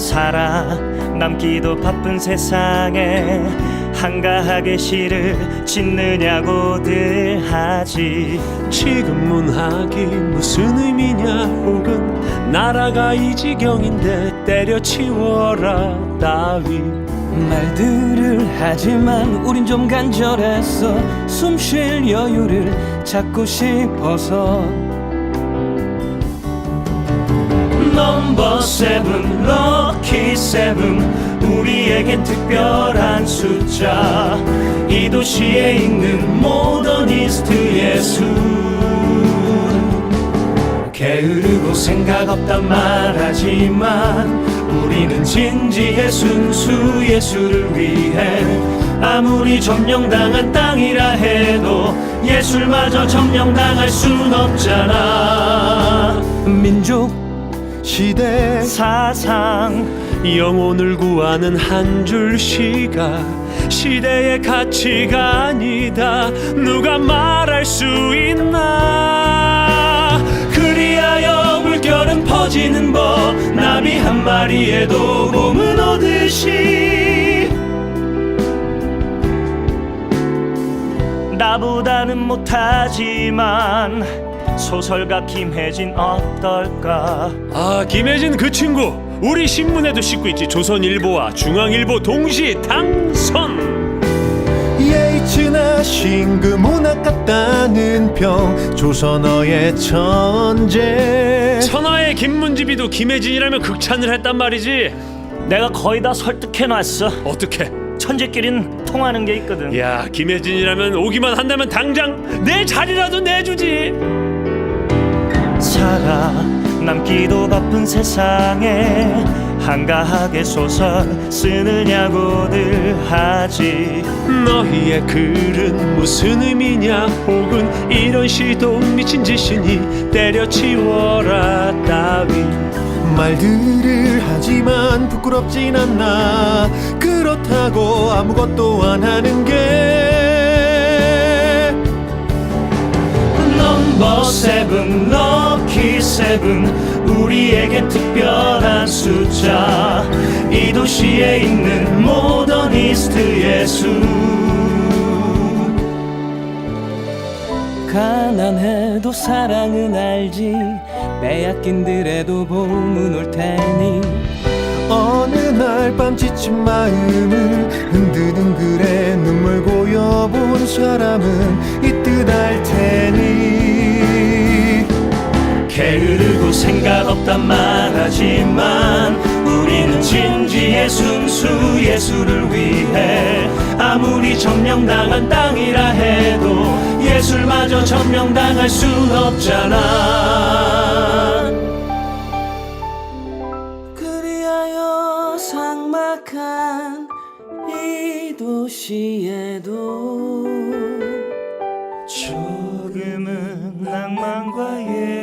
살아 남기도 바쁜 세상에 한가하게 시를 짓느냐고들 하지. 지금 문학이 무슨 의미냐 혹은 나라가 이 지경인데 때려치워라 따위 말들을 하지만 우린 좀 간절했어 숨 쉴 여유를 찾고 싶어서 넘버 세븐 럭키 세븐 우리에겐 특별한 숫자. 이 도시에 있는 모더니스트의 수. 게으르고 생각 없단 말하지만 우리는 진지해 순수 예술을 위해 아무리 점령당한 땅이라 해도 예술마저 점령당할 순 없잖아. 민족 시대. 사상 영혼을 구하는 한 줄 시가 시대의 가치가 아니다. 누가 말할 수 있나? 그리하여 물결은 퍼지는 법 나비 한 마리에도 봄은 오듯이. 나보다는 못하지만 소설가 김혜진 어떨까? 아 김혜진 그 친구. 우리 신문에도 싣고 있지. 조선일보와 중앙일보 동시 당선. 예이츠나 신그 문학 같다는 평 조선어의 천재. 천하의 김문집이도 김혜진이라면 극찬을 했단 말이지. 내가 거의 다 설득해놨어. 어떻게? 천재끼린 통하는 게 있거든. 야 김혜진이라면 오기만 한다면 당장 내 자리라도 내주지 남기도 바쁜 세상에 한가하게 소설 쓰느냐고들 하지. 너희의 글은 무슨 의미냐? 혹은 이런 시도 미친 짓이니? 때려치워라 따위 말들을 하지만 부끄럽진 않나. 그렇다고 아무것도 안 하는 게 넘버 세븐 럭키 세븐 우리에게 특별한 숫자. 이 도시에 있는 모더니스트의 수. 가난해도 사랑은 알지. 빼앗긴 들에도 봄은 올 테니. 어느 날 밤 지친 마음을 흔드는 글에 눈물 고여본 사람은 이뜻 알 테니 게으르고 생각 없단 말하지만 우리는 진지해 순수 예술을 위해 아무리 점령당한 땅이라 해도 예술마저 점령당할 순 없잖아. 그리하여 삭막한 이 도시에도 조금은 낭만과 예